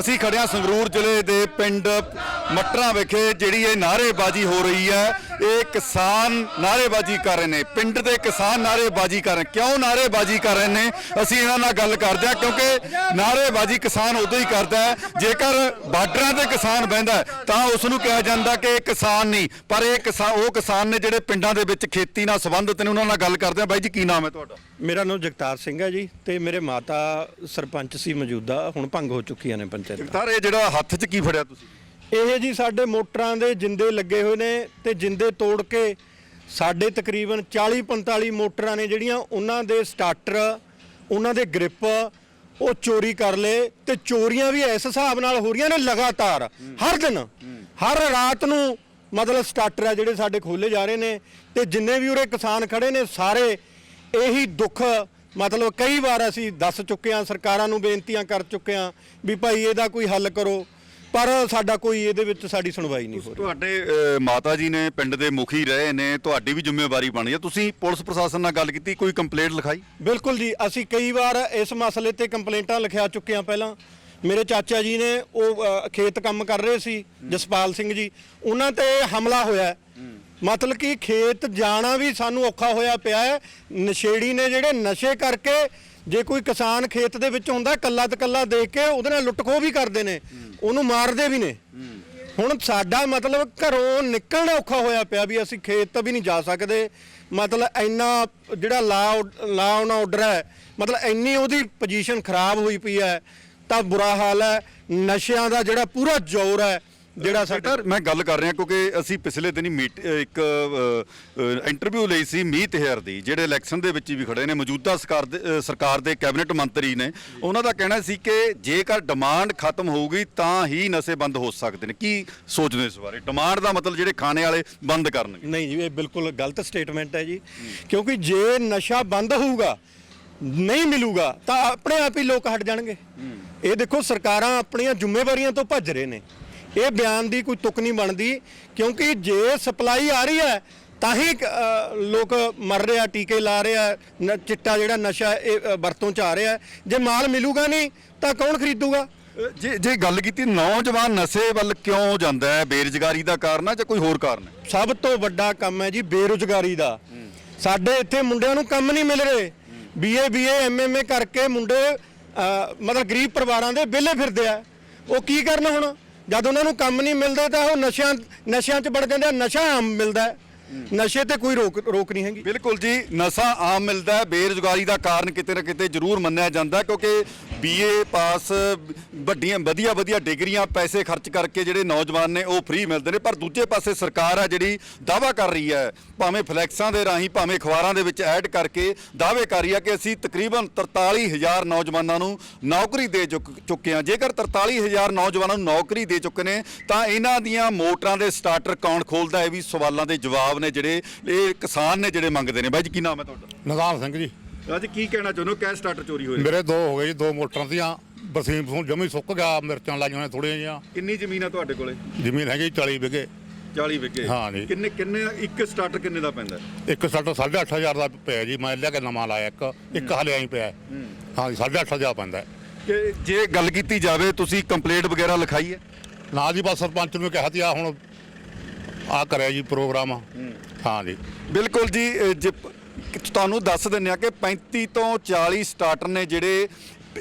ਅਸੀਂ ਖੜਿਆ ਸੰਗਰੂਰ ਜ਼ਿਲ੍ਹੇ ਦੇ ਪਿੰਡ ਮਟਰਾਂ ਵਿਖੇ ਜਿਹੜੀ ਇਹ ਨਾਅਰੇਬਾਜ਼ੀ ਹੋ ਰਹੀ ਹੈ। ਇਹ ਕਿਸਾਨ ਨਾਅਰੇਬਾਜ਼ੀ ਕਰ ਰਹੇ ਨੇ। ਪਿੰਡ ਦੇ ਕਿਸਾਨ ਨਾਅਰੇਬਾਜ਼ੀ ਕਰ ਰਹੇ ਕਿਉਂ ਨਾਅਰੇਬਾਜ਼ੀ ਕਰ ਰਹੇ ਨੇ? ਅਸੀਂ ਇਹਨਾਂ ਨਾਲ ਗੱਲ ਕਰਦੇ ਹਾਂ ਕਿਉਂਕਿ ਨਾਅਰੇਬਾਜ਼ੀ ਕਿਸਾਨ ਉਦੋਂ ਹੀ ਕਰਦਾ ਹੈ। ਜੇਕਰ ਬਾਰਡਰਾਂ ਤੇ ਕਿਸਾਨ ਬਹਿੰਦਾ ਤਾਂ ਉਸ ਨੂੰ ਕਿਹਾ ਜਾਂਦਾ ਕਿ ਇਹ ਕਿਸਾਨ ਨਹੀਂ। ਪਰ ਇਹ ਕਿਸਾਨ ਉਹ ਕਿਸਾਨ ਨੇ ਜਿਹੜੇ ਪਿੰਡਾਂ ਦੇ ਵਿੱਚ ਖੇਤੀ ਨਾਲ ਸੰਬੰਧਿਤ ਨੇ ਉਹਨਾਂ ਨਾਲ ਗੱਲ ਕਰਦੇ ਹਾਂ। ਬਾਈ ਜੀ ਕੀ ਨਾਮ ਹੈ ਤੁਹਾਡਾ? ਮੇਰਾ ਨਾਮ ਜਗਤਾਰ ਸਿੰਘ ਹੈ ਜੀ ਤੇ ਮੇਰੇ ਮਾਤਾ ਸਰਪੰਚ ਸੀ ਮੌਜੂਦਾ ਹੁਣ ਭੰਗ ਹੋ ਚੁੱਕੀਆਂ ਨੇ ਪੰਚਾਇਤ। ਸਰ ਇਹ ਜਿਹੜਾ ਹੱਥ 'ਚ ਕੀ ਫੜਿਆ ਤੁਸੀਂ? ਇਹ ਜੀ ਸਾਡੇ ਮੋਟਰਾਂ ਦੇ ਜਿੰਦੇ ਲੱਗੇ ਹੋਏ ਨੇ ਤੇ ਜਿੰਦੇ ਤੋੜ ਕੇ ਸਾਡੇ ਤਕਰੀਬਨ 40 45 ਮੋਟਰਾਂ ਨੇ ਜਿਹੜੀਆਂ ਉਹਨਾਂ ਦੇ ਸਟਾਰਟਰ, ਉਹਨਾਂ ਦੇ ਗ੍ਰਿਪ, ਉਹ ਚੋਰੀ ਕਰ ਲਏ ਤੇ ਚੋਰੀਆਂ ਵੀ ਇਸ ਹਿਸਾਬ ਨਾਲ ਹੋ ਰਹੀਆਂ ਨੇ ਲਗਾਤਾਰ, ਹਰ ਦਿਨ, ਹਰ ਰਾਤ ਨੂੰ ਮਤਲਬ ਸਟਾਰਟਰ ਆ ਜਿਹੜੇ ਸਾਡੇ ਖੋਲੇ ਜਾ ਰਹੇ ਨੇ ਤੇ ਜਿੰਨੇ ਵੀ ਉਰੇ ਕਿਸਾਨ ਖੜੇ ਨੇ ਸਾਰੇ ਇਹੀ ਦੁੱਖ, ਮਤਲਬ ਕਈ ਵਾਰ ਅਸੀਂ ਦੱਸ ਚੁੱਕੇ ਹਾਂ, ਸਰਕਾਰਾਂ ਨੂੰ ਬੇਨਤੀਆਂ ਕਰ ਚੁੱਕੇ ਹਾਂ ਵੀ ਭਾਈ ਇਹਦਾ ਕੋਈ ਹੱਲ ਕਰੋ। ਪਰ ਸਾਡਾ ਕੋਈ ਇਹਦੇ ਵਿੱਚ ਸਾਡੀ ਸੁਣਵਾਈ ਨਹੀਂ ਹੋ ਰਹੀ। ਤੁਹਾਡੇ ਅਹ, ਮਾਤਾ ਜੀ ਨੇ ਪਿੰਡ ਦੇ ਮੁਖੀ ਰਹੇ ਨੇ ਤੁਹਾਡੀ ਵੀ ਜ਼ਿੰਮੇਵਾਰੀ ਬਣੀ ਹੈ। ਤੁਸੀਂ ਪੁਲਿਸ ਪ੍ਰਸ਼ਾਸਨ ਨਾਲ ਗੱਲ ਕੀਤੀ ਕੋਈ ਕੰਪਲੇਂਟ ਲਿਖਾਈ? ਬਿਲਕੁਲ ਜੀ ਅਸੀਂ ਕਈ ਵਾਰ ਇਸ ਮਸਲੇ ਤੇ ਕੰਪਲੇਂਟਾਂ ਲਿਖਿਆ ਚੁੱਕੇ ਹਾਂ ਪਹਿਲਾਂ। ਮੇਰੇ ਚਾਚਾ ਜੀ ਨੇ ਉਹ ਅ, ਖੇਤ ਕੰਮ ਕਰ ਰਹੇ ਸੀ ਜਸਪਾਲ ਸਿੰਘ ਜੀ। ਉਹਨਾਂ ਤੇ ਹਮਲਾ ਹੋਇਆ ਹੈ। ਮਤਲਬ ਕਿ ਖੇਤ ਜਾਣਾ ਵੀ ਸਾਨੂੰ ਔਖਾ ਹੋਇਆ ਪਿਆ ਹੈ। ਨਸ਼ੇੜੀ ਨੇ ਜਿਹੜੇ ਨਸ਼ੇ ਕਰਕੇ ਜੇ ਕੋਈ ਕਿਸਾਨ ਖੇਤ ਦੇ ਵਿੱਚ ਹੁੰਦਾ, ਕੱਲਾ ਤੇ ਕੱਲਾ ਦੇਖ ਕੇ ਉਹਦੇ ਨਾਲ ਲੁੱਟ ਖੋਹ ਵੀ ਕਰਦੇ ਨੇ, ਉਹਨੂੰ ਮਾਰਦੇ ਵੀ ਨੇ। ਹੁਣ ਸਾਡਾ ਮਤਲਬ ਘਰੋਂ ਨਿਕਲਣਾ ਔਖਾ ਹੋਇਆ ਪਿਆ ਵੀ ਅਸੀਂ ਖੇਤ ਤਾਂ ਵੀ ਨਹੀਂ ਜਾ ਸਕਦੇ। ਮਤਲਬ ਇੰਨਾ ਜਿਹੜਾ ਲਾ ਲਾ ਆਨ ਆਰਡਰ ਹੈ, ਮਤਲਬ ਇੰਨੀ ਉਹਦੀ ਪੋਜੀਸ਼ਨ ਖਰਾਬ ਹੋਈ ਪਈ ਹੈ, ਤਾਂ ਬੁਰਾ ਹਾਲ ਹੈ। ਨਸ਼ਿਆਂ ਦਾ ਜਿਹੜਾ ਪੂਰਾ ਜ਼ੋਰ ਹੈ ਜਿਹੜਾ ਸਾਡਾ ਸਰ ਮੈਂ ਗੱਲ ਕਰ ਰਿਹਾ ਕਿਉਂਕਿ ਅਸੀਂ ਪਿਛਲੇ ਦਿਨੀ ਮੀਟ ਇੱਕ ਇੰਟਰਵਿਊ ਲਈ ਸੀ ਮੀਤ ਹੈਰ ਦੀ ਜਿਹੜੇ ਇਲੈਕਸ਼ਨ ਦੇ ਵਿੱਚ ਵੀ ਖੜੇ ਨੇ ਮੌਜੂਦਾ ਸਰਕਾਰ ਦੇ ਸਰਕਾਰ ਦੇ ਕੈਬਨਿਟ ਮੰਤਰੀ ਨੇ। ਉਹਨਾਂ ਦਾ ਕਹਿਣਾ ਸੀ ਕਿ ਜੇਕਰ ਡਿਮਾਂਡ ਖਤਮ ਹੋਊਗੀ ਤਾਂ ਹੀ ਨਸ਼ੇ ਬੰਦ ਹੋ ਸਕਦੇ ਨੇ। ਕੀ ਸੋਚਦੇ ਇਸ ਬਾਰੇ? ਡਿਮਾਂਡ ਦਾ ਮਤਲਬ ਜਿਹੜੇ ਖਾਣੇ ਵਾਲੇ ਬੰਦ ਕਰਨਗੇ। ਨਹੀਂ ਜੀ ਇਹ ਬਿਲਕੁਲ ਗਲਤ ਸਟੇਟਮੈਂਟ ਹੈ ਜੀ। ਕਿਉਂਕਿ ਜੇ ਨਸ਼ਾ ਬੰਦ ਹੋਊਗਾ ਨਹੀਂ ਮਿਲੂਗਾ ਤਾਂ ਆਪਣੇ ਆਪ ਹੀ ਲੋਕ ਹਟ ਜਾਣਗੇ। ਇਹ ਦੇਖੋ ਸਰਕਾਰਾਂ ਆਪਣੀਆਂ ਜ਼ਿੰਮੇਵਾਰੀਆਂ ਤੋਂ ਭੱਜ ਰਹੇ ਨੇ। ਇਹ ਬਿਆਨ ਦੀ ਕੋਈ ਤੁਕ ਨਹੀਂ ਬਣਦੀ ਕਿਉਂਕਿ ਜੇ ਸਪਲਾਈ ਆ ਰਹੀ ਹੈ ਤਾਂ ਹੀ ਲੋਕ ਮਰ ਰਿਹਾ ਟੀਕੇ ਲਾ ਰਿਹਾ ਚਿੱਟਾ ਜਿਹੜਾ ਨਸ਼ਾ ਇਹ ਵਰਤੋਂ ਚ ਆ ਰਿਹਾ ਜੇ ਮਾਲ ਮਿਲੂਗਾ ਨਹੀਂ ਤਾਂ ਕੌਣ ਖਰੀਦੂਗਾ? ਜੇ ਜੇ ਗੱਲ ਕੀਤੀ ਨੌਜਵਾਨ ਨਸ਼ੇ ਵੱਲ ਕਿਉਂ ਜਾਂਦਾ ਹੈ? ਬੇਰੁਜ਼ਗਾਰੀ ਦਾ ਕਾਰਨ ਹੈ ਜਾਂ ਕੋਈ ਹੋਰ ਕਾਰਨ ਹੈ? ਸਭ ਤੋਂ ਵੱਡਾ ਕੰਮ ਹੈ ਜੀ ਬੇਰੁਜ਼ਗਾਰੀ ਦਾ। ਸਾਡੇ ਇੱਥੇ ਮੁੰਡਿਆਂ ਨੂੰ ਕੰਮ ਨਹੀਂ ਮਿਲ ਰਹੇ। ਬੀਏ ਬੀਏ ਐਮਐਮਏ ਕਰਕੇ ਮੁੰਡੇ ਮਤਲਬ ਗਰੀਬ ਪਰਿਵਾਰਾਂ ਦੇ ਵਿਹਲੇ ਫਿਰਦੇ ਆ। ਉਹ ਕੀ ਕਰਨ ਹੁਣ? ਜਦ ਉਹਨਾਂ ਨੂੰ ਕੰਮ ਨਹੀਂ ਮਿਲਦਾ ਤਾਂ ਉਹ ਨਸ਼ਿਆਂ ਨਸ਼ਿਆਂ 'ਚ ਵੜ ਜਾਂਦੇ ਆ, ਨਸ਼ਾ ਆਮ ਮਿਲਦਾ ਨਸ਼ੇ ਤੇ ਕੋਈ ਰੋਕ ਰੋਕ ਨਹੀਂ ਹੈਗੀ। ਬਿਲਕੁਲ ਜੀ, ਨਸ਼ਾ ਆਮ ਮਿਲਦਾ ਹੈ, ਬੇਰੁਜ਼ਗਾਰੀ ਦਾ ਕਾਰਨ ਕਿਤੇ ਨਾ ਕਿਤੇ ਜ਼ਰੂਰ ਮੰਨਿਆ ਜਾਂਦਾ ਹੈ, ਕਿਉਂਕਿ ਬੀਏ ਪਾਸ ਵੱਡੀਆਂ, ਵਧੀਆ ਵਧੀਆ ਡਿਗਰੀਆਂ, ਪੈਸੇ ਖਰਚ ਕਰਕੇ ਜਿਹੜੇ ਨੌਜਵਾਨ ਨੇ, ਉਹ ਫ੍ਰੀ ਮਿਲਦੇ ਨੇ। ਪਰ ਦੂਜੇ ਪਾਸੇ ਸਰਕਾਰ ਆ ਜਿਹੜੀ ਦਾਵਾ ਕਰ ਰਹੀ ਹੈ, ਭਾਵੇਂ ਫਲੈਕਸਾਂ ਦੇ ਰਾਹੀਂ, ਭਾਵੇਂ ਅਖਬਾਰਾਂ ਦੇ ਵਿੱਚ ਐਡ ਕਰਕੇ ਦਾਅਵੇ ਕਰ ਰਹੀ ਹੈ ਕਿ ਅਸੀਂ ਤਕਰੀਬਨ 43000 ਨੌਜਵਾਨਾਂ ਨੂੰ ਨੌਕਰੀ ਦੇ ਚੁੱਕ- ਚੁੱਕੇ ਹਾਂ। ਜੇਕਰ 43000 ਨੌਜਵਾਨਾਂ ਨੂੰ ਨੌਕਰੀ ਦੇ ਚੁੱਕੇ ਨੇ, ਤਾਂ ਇਹਨਾਂ ਦੀਆਂ ਮੋਟਰਾਂ ਦੇ ਸਟਾਰਟਰ ਕੌਣ ਖੋਲਦਾ ਇਹ ਵੀ ਸਵਾਲਾਂ ਦੇ ਜਵਾਬ ਨੇ ਜਿਹੜੇ ਇਹ ਕਿਸਾਨ ਨੇ ਜਿਹੜੇ ਮੰਗਦੇ ਨੇ। ਬਾਈ ਜੀ ਕੀ ਨਾਮ ਹੈ ਤੁਹਾਡਾ? ਨਿਦਾਨ ਸਿੰਘ ਜੀ। ਅੱਜ ਕੀ ਕਹਿਣਾ ਚਾਹੁੰਦੇ ਹੋ? ਕਿਹ ਸਟਾਰਟਰ ਚੋਰੀ ਹੋਏ ਮੇਰੇ ਦੋ ਹੋ ਗਏ ਜੀ ਦੋ ਮੋਟਰਾਂ ਦੀਆਂ। ਬਰਸੀਮ ਤੋਂ ਜਮੀ ਸੁੱਕ ਗਿਆ ਮਿਰਚਾਂ ਲਾਈਆਂ ਨੇ ਥੋੜੀਆਂ ਜਿਹੀਆਂ। ਕਿੰਨੀ ਜ਼ਮੀਨ ਆ ਤੁਹਾਡੇ ਕੋਲੇ? ਜ਼ਮੀਨ ਹੈਗੀ 40 ਵਿਗੇ 40 ਵਿਗੇ ਹਾਂ ਜੀ। ਕਿੰਨੇ ਕਿੰਨੇ ਇੱਕ ਸਟਾਰਟਰ ਕਿੰਨੇ ਦਾ ਪੈਂਦਾ? ਇੱਕ ਸਾਡਾ 8500 ਦਾ ਪਿਆ ਜੀ ਮੈਂ ਲਿਆ ਕੇ ਨਵਾਂ ਲਾਇਆ ਇੱਕ। ਇੱਕ ਹਲੇ ਆਈ ਪਿਆ। ਹਾਂ। ਜੀ 8500 ਪੈਂਦਾ। ਹੈ। ਕਿ ਜੇ ਗੱਲ ਕੀਤੀ ਜਾਵੇ ਤੁਸੀਂ ਕੰਪਲੇਂਟ ਵਗੈਰਾ ਲਿਖਾਈ ਹੈ? ਨਾ ਜੀ ਬਸ ਸਰਪੰਚ ਨੂੰ ਕਿਹਾ ਸੀ ਆ ਹੁਣ ਆ ਕਰਿਆ ਜੀ ਪ੍ਰੋਗਰਾਮ। ਹਾਂ ਜੀ। ਬਿਲਕੁਲ ਜੀ ਜੇ ਪ- ਤੁਹਾਨੂੰ ਦੱਸ ਦਿੰਦੇ ਆ ਕਿ 35 ਤੋਂ 40 ਸਟਾਰਟਰ ਨੇ ਜਿਹੜੇ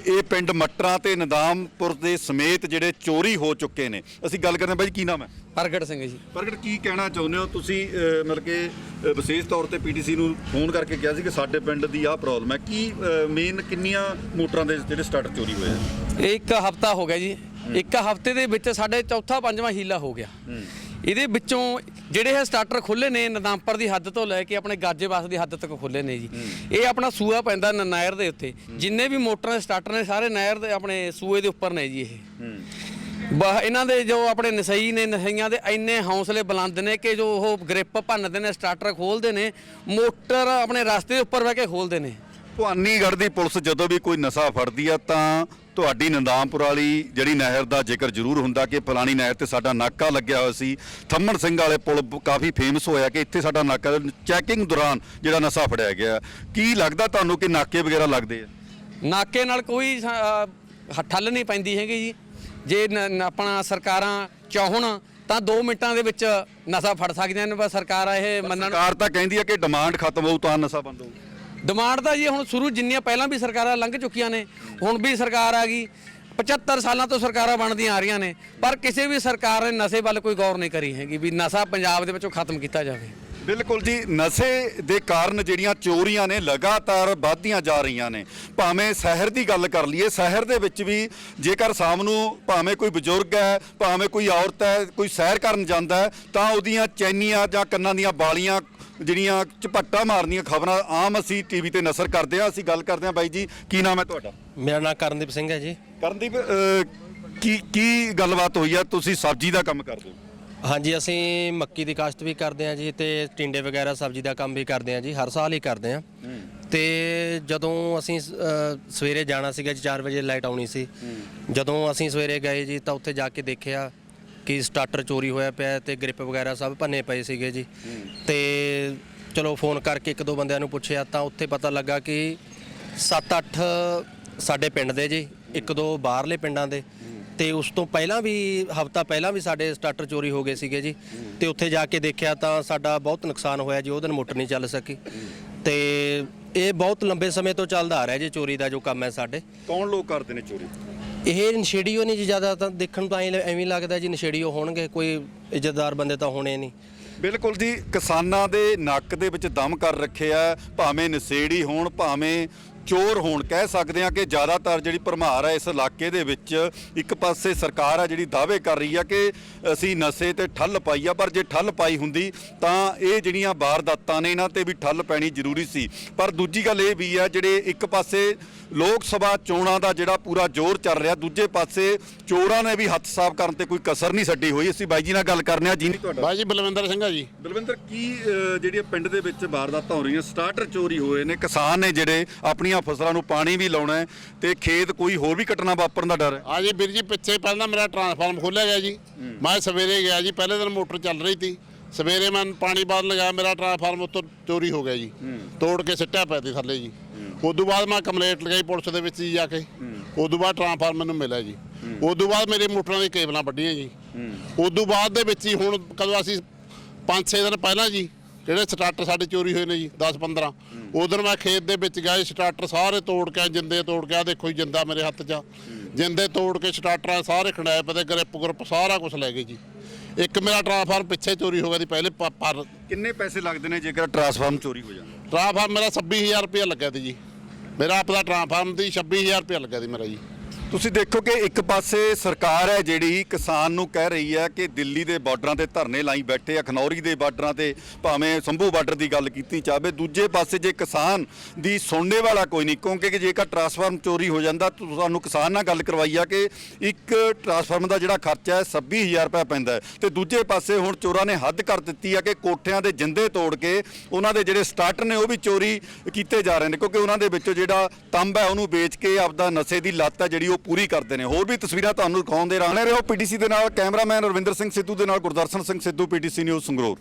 ਇਹ ਪਿੰਡ ਮਟਰਾਂ ਤੇ ਨਦਾਮਪੁਰ ਦੇ ਸਮੇਤ ਜਿਹੜੇ ਚੋਰੀ ਹੋ ਚੁੱਕੇ ਨੇ। ਅਸੀਂ ਗੱਲ ਕਰਦੇ ਹਾਂ ਬਾਈ ਜੀ, ਕੀ ਨਾਮ ਹੈ? ਪ੍ਰਗਟ ਸਿੰਘ ਜੀ। ਪ੍ਰਗਟ ਕੀ ਕਹਿਣਾ ਚਾਹੁੰਦੇ ਹੋ? ਤੁਸੀਂ ਮਤਲਬ ਕਿ ਵਿਸ਼ੇਸ਼ ਤੌਰ ਤੇ ਪੀਟੀਸੀ ਨੂੰ ਫੋਨ ਕਰਕੇ ਕਿਹਾ ਸੀ ਕਿ ਸਾਡੇ ਪਿੰਡ ਦੀ ਆਹ ਪ੍ਰੋਬਲਮ ਹੈ। ਕੀ ਮੇਨ ਕਿੰਨੀਆਂ ਮੋਟਰਾਂ ਦੇ ਜਿਹੜੇ ਸਟਾਰਟਰ ਚੋਰੀ ਹੋਏ ਆ? ਇਹ ਇੱਕ ਹਫਤਾ ਹੋ ਗਿਆ ਜੀ। ਇੱਕ ਹਫ਼ਤੇ ਦੇ ਵਿੱਚ ਸਾਡੇ ਚੌਥਾ ਪੰਜਵਾਂ ਹੀਲਾ ਹੋ ਗਿਆ। ਇਹਦੇ ਵਿੱਚੋਂ ਜਿਹੜੇ ਇਹ ਸਟਾਰਟਰ ਖੁੱਲੇ ਨੇ ਨਦਾਮਪੁਰ ਦੀ ਹੱਦ ਤੋਂ ਲੈ ਕੇ ਆਪਣੇ ਗਾਜੇਵਾਸ ਦੀ ਹੱਦ ਤੱਕ ਖੁੱਲੇ ਨੇ ਜੀ। ਇਹ ਆਪਣਾ ਸੂਆ ਪੈਂਦਾ ਨ- ਨਹਿਰ ਦੇ ਉੱਤੇ। ਜਿੰਨੇ ਵੀ ਮੋਟਰਾਂ ਦੇ ਸਟਾਰਟਰ ਨੇ ਸਾਰੇ ਨਹਿਰ ਦੇ ਆਪਣੇ ਸੂਏ ਦੇ ਉੱਪਰ ਨੇ ਜੀ ਇਹ। ਬਾ ਇਹਨਾਂ ਦੇ ਜੋ ਆਪਣੇ ਨਸਈ ਨੇ ਨਸਈਆਂ ਦੇ ਇੰਨੇ ਹੌਸਲੇ ਬੁਲੰਦ ਨੇ ਕਿ ਜੋ ਉਹ ਗ੍ਰਿਪ ਭੰਨਦੇ ਨੇ ਸਟਾਰਟਰ ਖੋਲਦੇ ਨੇ ਮੋਟਰ ਆਪਣੇ ਰਸਤੇ ਦੇ ਉੱਪਰ ਬਹਿ ਕੇ ਖੋਲਦੇ ਨੇ। ਭਵਾਨੀਗੜ੍ਹ ਦੀ ਪੁਲਿਸ ਜਦੋਂ ਵੀ ਕੋਈ ਨਸ਼ਾ ਫੜਦੀ ਆ ਤਾਂ ਤੁਹਾਡੀ ਨੰਦਾਮਪੁਰ ਵਾਲੀ ਜਿਹੜੀ ਨਹਿਰ ਦਾ ਜ਼ਿਕਰ ਜ਼ਰੂਰ ਹੁੰਦਾ ਕਿ ਫਲਾਣੀ ਨਹਿਰ ਤੇ ਸਾਡਾ ਨਾਕਾ ਲੱਗਿਆ ਹੋਇਆ ਸੀ। ਥੰਮਣ ਸਿੰਘ ਵਾਲੇ ਪੁਲ ਕਾਫੀ ਫੇਮਸ ਹੋਇਆ ਕਿ ਇੱਥੇ ਸਾਡਾ ਨਾਕਾ ਚੈਕਿੰਗ ਦੌਰਾਨ ਜਿਹੜਾ ਨਸ਼ਾ ਫੜਿਆ ਗਿਆ। ਕੀ ਲੱਗਦਾ ਤੁਹਾਨੂੰ ਕਿ ਨਾਕੇ ਵਗੈਰਾ ਲੱਗਦੇ ਆ? ਨਾਕੇ ਨਾਲ ਕੋਈ ਠੱਲ ਨਹੀਂ ਪੈਂਦੀ ਹੈਗੀ ਜੀ। ਜੇ ਆਪਣਾ ਸਰਕਾਰਾਂ ਚਾਹਣ ਤਾਂ 2 ਮਿੰਟਾਂ ਦੇ ਵਿੱਚ ਨਸ਼ਾ ਫੜ ਸਕਦੀਆਂ ਨੇ ਬਸ ਸਰਕਾਰ ਇਹ ਮੰਨਣ ਸਰਕਾਰ ਤਾਂ ਕਹਿੰਦੀ ਹੈ ਕਿ ਡਿਮਾਂਡ ਖਤਮ ਹੋਊ ਤਾਂ ਨਸ਼ਾ ਬੰਦ ਹੋਊ। ਡਿਮਾਂਡ ਤਾਂ ਜੀ ਹੁਣ ਸ਼ੁਰੂ ਜਿੰਨੀਆਂ ਪਹਿਲਾਂ ਵੀ ਸਰਕਾਰਾਂ ਲੰਘ ਚੁੱਕੀਆਂ ਨੇ, ਹੁਣ ਵੀ ਸਰਕਾਰ ਆ ਗਈ। 75 ਸਾਲਾਂ ਤੋਂ ਸਰਕਾਰਾਂ ਬਣਦੀਆਂ ਆ ਰਹੀਆਂ ਨੇ, ਪਰ ਕਿਸੇ ਵੀ ਸਰਕਾਰ ਨੇ ਨਸ਼ੇ ਵੱਲ ਕੋਈ ਗੌਰ ਨਹੀਂ ਕਰੀ ਹੈਗੀ ਵੀ ਨਸ਼ਾ ਪੰਜਾਬ ਦੇ ਵਿੱਚੋਂ ਖਤਮ ਕੀਤਾ ਜਾਵੇ। ਬਿਲਕੁਲ ਜੀ, ਨਸ਼ੇ ਦੇ ਕਾਰਨ ਜਿਹੜੀਆਂ ਚੋਰੀਆਂ ਨੇ ਲਗਾਤਾਰ ਵੱਧਦੀਆਂ ਜਾ ਰਹੀਆਂ ਨੇ। ਭਾਵੇਂ ਸ਼ਹਿਰ ਦੀ ਗੱਲ ਕਰ ਲਈਏ, ਸ਼ਹਿਰ ਦੇ ਵਿੱਚ ਵੀ ਜੇਕਰ ਸ਼ਾਮ ਨੂੰ ਭਾਵੇਂ ਕੋਈ ਬਜ਼ੁਰਗ ਹੈ, ਭਾਵੇਂ ਕੋਈ ਔਰਤ ਹੈ, ਕੋਈ ਸੈਰ ਕਰਨ ਜਾਂਦਾ ਤਾਂ ਉਹਦੀਆਂ ਚੈਨੀਆਂ ਜਾਂ ਕੰਨਾਂ ਦੀਆਂ ਬਾਲੀਆਂ ਜਿਹੜੀਆਂ ਝਪੱਟਾ ਮਾਰਨੀਆਂ ਖਬਰਾਂ ਆਮ ਅਸੀਂ ਟੀਵੀ ਤੇ ਨਸਰ ਕਰਦੇ ਆ ਅਸੀਂ ਗੱਲ ਕਰਦੇ ਆ ਬਾਈ ਜੀ ਕੀ ਨਾਮ ਹੈ ਤੁਹਾਡਾ? ਮੇਰਾ ਨਾਮ ਕਰਨਦੀਪ ਸਿੰਘ ਹੈ ਜੀ। ਕਰਨਦੀਪ ਅਹ, ਕੀ ਕੀ ਗੱਲਬਾਤ ਹੋਈ ਆ? ਤੁਸੀਂ ਸਬਜ਼ੀ ਦਾ ਕੰਮ ਕਰਦੇ ਹੋ? ਹਾਂਜੀ ਅਸੀਂ ਮੱਕੀ ਦੀ ਕਾਸ਼ਤ ਵੀ ਕਰਦੇ ਹਾਂ ਜੀ ਤੇ ਟਿੰਡੇ ਵਗੈਰਾ ਸਬਜ਼ੀ ਦਾ ਕੰਮ ਵੀ ਕਰਦੇ ਹਾਂ ਜੀ ਹਰ ਸਾਲ ਹੀ ਕਰਦੇ ਹਾਂ। ਤੇ ਜਦੋਂ ਅਸੀਂ ਅ, ਸਵੇਰੇ ਜਾਣਾ ਸੀਗਾ ਜੀ 4 ਵਜੇ ਲਾਈਟ ਆਉਣੀ ਸੀ। ਜਦੋਂ ਅਸੀਂ ਸਵੇਰੇ ਗਏ ਜੀ ਤਾਂ ਉੱਥੇ ਜਾ ਕੇ ਦੇਖਿਆ ਕਿ ਸਟਾਰਟਰ ਚੋਰੀ ਹੋਇਆ ਪਿਆ ਤੇ ਗ੍ਰਿਪ ਵਗੈਰਾ ਸਭ ਭੰਨੇ ਪਏ ਸੀਗੇ ਜੀ। ਤੇ ਚਲੋ ਫੋਨ ਕਰਕੇ ਇੱਕ ਦੋ ਬੰਦਿਆਂ ਨੂੰ ਪੁੱਛਿਆ ਤਾਂ ਉੱਥੇ ਪਤਾ ਲੱਗਾ ਕਿ 7-8 ਸਾਡੇ ਪਿੰਡ ਦੇ ਜੀ, ਇੱਕ ਦੋ ਬਾਹਰਲੇ ਪਿੰਡਾਂ ਦੇ। ਤੇ ਉਸ ਤੋਂ ਪਹਿਲਾਂ ਵੀ, ਹਫਤਾ ਪਹਿਲਾਂ ਵੀ ਸਾਡੇ ਸਟਾਰਟਰ ਚੋਰੀ ਹੋ ਗਏ ਸੀਗੇ ਜੀ। ਤੇ ਉੱਥੇ ਜਾ ਕੇ ਦੇਖਿਆ ਤਾਂ ਸਾਡਾ ਬਹੁਤ ਨੁਕਸਾਨ ਹੋਇਆ ਜੀ ਉਹ ਦਿਨ ਮੋਟਰ ਨਹੀਂ ਚੱਲ ਸਕੀ। ਤੇ ਇਹ ਬਹੁਤ ਲੰਬੇ ਸਮੇਂ ਤੋਂ ਚੱਲਦਾ ਆ ਰਿਹਾ ਜੀ, ਚੋਰੀ ਦਾ ਜੋ ਕੰਮ ਹੈ ਸਾਡੇ। ਕੌਣ ਲੋਕ ਕਰਦੇ ਨੇ ਚੋਰੀ? ਇਹ ਨਸ਼ੇੜੀਓ ਨਹੀਂ ਜੀ, ਜ਼ਿਆਦਾ ਤਾਂ ਦੇਖਣ ਨੂੰ ਐਵੇਂ ਲੱਗਦਾ ਜੀ ਨਸ਼ੇੜੀਓ ਹੋਣਗੇ, ਕੋਈ ਇੱਜ਼ਤਦਾਰ ਬੰਦੇ ਤਾਂ ਹੋਣੇ ਨਹੀਂ। ਬਿਲਕੁਲ ਜੀ, ਕਿਸਾਨਾਂ ਦੇ ਨੱਕ ਦੇ ਵਿੱਚ ਦਮ ਕਰ ਰੱਖਿਆ ਭਾਵੇਂ ਨਸ਼ੇੜੀ ਹੋਣ, ਭਾਵੇਂ ਚੋਰ ਹੋਣ। ਕਹਿ ਸਕਦੇ ਆ ਕਿ ਜ਼ਿਆਦਾਤਰ ਜਿਹੜੀ ਭਰਮਾਰ ਹੈ ਇਸ ਇਲਾਕੇ ਦੇ ਵਿੱਚ, ਇੱਕ ਪਾਸੇ ਸਰਕਾਰ ਆ ਜਿਹੜੀ ਦਾਅਵੇ ਕਰ ਰਹੀ ਆ ਕਿ ਅਸੀਂ ਨਸ਼ੇ ਤੇ ਠੱਲ ਪਾਈ ਆ, ਪਰ ਜੇ ਠੱਲ ਪਾਈ ਹੁੰਦੀ, ਤਾਂ ਇਹ ਜਿਹੜੀਆਂ ਵਾਰਦਾਤਾਂ ਨੇ, ਇਹਨਾਂ ਤੇ ਵੀ ਠੱਲ ਪੈਣੀ ਜ਼ਰੂਰੀ ਸੀ। ਪਰ ਦੂਜੀ ਗੱਲ ਇਹ ਵੀ ਆ, ਜਿਹੜੇ ਇੱਕ ਪਾਸੇ ਲੋਕ ਸਭਾ ਚੋਣਾਂ ਦਾ ਜਿਹੜਾ ਪੂਰਾ ਜ਼ੋਰ ਚੱਲ ਰਿਹਾ ਦੂਜੇ ਪਾਸੇ ਚੋਰਾਂ ਨੇ ਵੀ ਹੱਥ ਸਾਫ਼ ਕਰਨ ਤੇ ਕੋਈ ਕਸਰ ਨਹੀਂ ਛੱਡੀ ਹੋਈ। ਅਸੀਂ ਬਾਈ ਜੀ ਨਾਲ ਗੱਲ ਕਰਨੇ ਆ ਜੀ ਨਹੀਂ ਤੁਹਾਡਾ? ਬਾਈ ਜੀ ਬਲਵਿੰਦਰ ਸਿੰਘ ਆ ਜੀ। ਬਲਵਿੰਦਰ ਕੀ ਅਹ, ਜਿਹੜੀਆਂ ਪਿੰਡ ਦੇ ਵਿੱਚ ਵਾਰਦਾਤਾਂ ਹੋ ਰਹੀਆਂ ਸਟਾਰਟਰ ਚੋਰੀ ਹੋਏ ਨੇ ਕਿਸਾਨ ਨੇ ਜਿਹੜੇ ਆਪਣੀਆਂ ਫਸਲਾਂ ਨੂੰ ਪਾਣੀ ਵੀ ਲਾਉਣਾ ਹੈ ਤੇ ਖੇਤ ਕੋਈ ਹੋਰ ਵੀ ਕੱਟਣਾ ਵਾਪਰਨ ਦਾ ਡਰ ਹੈ? ਆ ਜੀ ਵੀਰ ਜੀ ਪਿੱਛੇ ਪਹਿਲਾਂ ਮੇਰਾ ਟਰਾਂਸਫਾਰਮ ਖੋਲਿਆ ਗਿਆ ਜੀ। ਮੈਂ ਸਵੇਰੇ ਗਿਆ ਜੀ ਪਹਿਲੇ ਦਿਨ ਮੋਟਰ ਚੱਲ ਰਹੀ ਸੀ। ਸਵੇਰੇ ਮੈਂ ਪਾਣੀ ਬਾਦ ਲਗਾਇਆ ਮੇਰਾ ਟਰਾਂਸਫਾਰਮ ਉੱਤੋਂ ਚੋਰੀ ਹੋ ਗਿਆ ਜੀ। ਤੋੜ ਕੇ ਸਿੱਟਿਆ ਪਿਆ ਸੀ ਥੱਲੇ ਜੀ। ਉਦੋਂ ਬਾਅਦ ਮੈਂ ਕੰਪਲੇਂਟ ਲਗਾਈ ਪੁਲਿਸ ਦੇ ਵਿੱਚ ਜੀ ਜਾ ਕੇ। ਉਦੋਂ ਬਾਅਦ ਟਰਾਂਸਫਾਰਮ ਮੈਨੂੰ ਮਿਲਿਆ ਜੀ। ਉਦੋਂ ਬਾਅਦ ਮੇਰੇ ਮੋਟਰਾਂ ਦੀ ਕੇਬਲਾਂ ਵੱਡੀਆਂ ਜੀ। ਉਦੋਂ ਬਾਅਦ ਦੇ ਵਿੱਚ ਹੀ ਹੁਣ ਕਦੋਂ ਅਸੀਂ 5-6 ਦਿਨ ਪਹਿਲਾਂ ਜੀ ਜਿਹੜੇ ਸਟਾਰਟਰ ਸਾਡੇ ਚੋਰੀ ਹੋਏ ਨੇ ਜੀ 10-15 ਉਦੋਂ ਮੈਂ ਖੇਤ ਦੇ ਵਿੱਚ ਗਿਆ ਸਟਾਰਟਰ ਸਾਰੇ ਤੋੜ ਕੇ ਜਿੰਦੇ ਤੋੜ ਕੇ ਆ ਦੇਖੋ ਜੀ ਜਿੰਦਾ ਮੇਰੇ ਹੱਥ 'ਚ। ਜਿੰਦੇ ਤੋੜ ਕੇ ਸਟਾਰਟਰਾਂ ਸਾਰੇ ਖੰਡਾਏ ਪਤੇ ਗ੍ਰਿਪ ਗਰੁੱਪ ਸਾਰਾ ਕੁਝ ਲੈ ਗਏ ਜੀ। ਇੱਕ ਮੇਰਾ ਟਰਾਂਸਫਾਰਮ ਪਿੱਛੇ ਚੋਰੀ ਹੋ ਗਿਆ ਦੀ ਪਹਿਲੇ ਪਰ ਕਿੰਨੇ ਪੈਸੇ ਲੱਗਦੇ ਨੇ ਜੇਕਰ ਟਰਾਂਸਫਾਰਮ ਚੋਰੀ ਹੋ ਜਾਂਦਾ? ਟਰਾਂਸਫਾਰਮ ਮੇਰਾ 26000 ਰੁਪਏ ਲੱਗਿਆ ਸੀ ਜੀ। ਮੇਰਾ ਆਪਦਾ ਟਰਾਂਸਫਾਰਮ ਦੀ 26000 ਰੁਪਏ ਲੱਗਿਆ ਸੀ ਮੇਰਾ ਜੀ। ਤੁਸੀਂ ਦੇਖੋ ਕਿ ਇੱਕ ਪਾਸੇ ਸਰਕਾਰ ਹੈ ਜਿਹੜੀ ਕਿਸਾਨ ਨੂੰ ਕਹਿ ਰਹੀ ਹੈ ਕਿ ਦਿੱਲੀ ਦੇ ਬਾਰਡਰਾਂ ਤੇ ਧਰਨੇ ਲਾਈ ਬੈਠੇ ਆ, ਖਨੌਰੀ ਦੇ ਬਾਰਡਰਾਂ ਤੇ ਭਾਵੇਂ ਸੰਭੂ ਬਾਰਡਰ ਦੀ ਗੱਲ ਕੀਤੀ ਜਾਵੇ, ਦੂਜੇ ਪਾਸੇ ਜੇ ਕਿਸਾਨ ਦੀ ਸੁਣਨੇ ਵਾਲਾ ਕੋਈ ਨਹੀਂ, ਕਿਉਂਕਿ ਕਿ ਜੇਕਰ ਟਰਾਂਸਫਾਰਮ ਚੋਰੀ ਹੋ ਜਾਂਦਾ ਤਾਂ ਤੁਹਾਨੂੰ ਕਿਸਾਨ ਨਾਲ ਗੱਲ ਕਰਵਾਈ ਆ ਕਿ ਇੱਕ ਟਰਾਂਸਫਾਰਮ ਦਾ ਜਿਹੜਾ ਖਰਚਾ ਹੈ 26000 ਰੁਪਏ ਪੈਂਦਾ ਹੈ। ਤੇ ਦੂਜੇ ਪਾਸੇ ਹੁਣ ਚੋਰਾਂ ਨੇ ਹੱਦ ਕਰ ਦਿੱਤੀ ਆ ਕਿ ਕੋਠਿਆਂ ਦੇ ਜਿੰਦੇ ਤੋੜ ਕੇ ਉਹਨਾਂ ਦੇ ਜਿਹੜੇ ਸਟਾਰਟਰ ਨੇ ਉਹ ਵੀ ਚੋਰੀ ਕੀਤੇ ਜਾ ਰਹੇ ਨੇ, ਕਿਉਂਕਿ ਉਹਨਾਂ ਦੇ ਵਿੱਚੋਂ ਜਿਹੜਾ ਤੰਬ ਹੈ ਉਹਨੂੰ ਵੇਚ ਕੇ ਆਪਦਾ ਨਸ਼ੇ ਦੀ ਲੱਤ ਹੈ ਜਿਹੜੀ ਉਹ ਪੂਰੀ ਕਰਦੇ ਨੇ। ਹੋਰ ਵੀ ਤਸਵੀਰਾਂ ਤੁਹਾਨੂੰ ਦਿਖਾਉਂਦੇ ਰਹਿਣੇ ਰਹੋ ਪੀਟੀਸੀ ਦੇ ਨਾਲ ਕੈਮਰਾਮੈਨ ਰਵਿੰਦਰ ਸਿੰਘ ਸਿੱਧੂ ਦੇ ਨਾਲ, ਗੁਰਦਰਸ਼ਨ ਸਿੰਘ ਸਿੱਧੂ, ਪੀਟੀਸੀ ਨਿਊਜ਼ ਸੰਗਰੂਰ।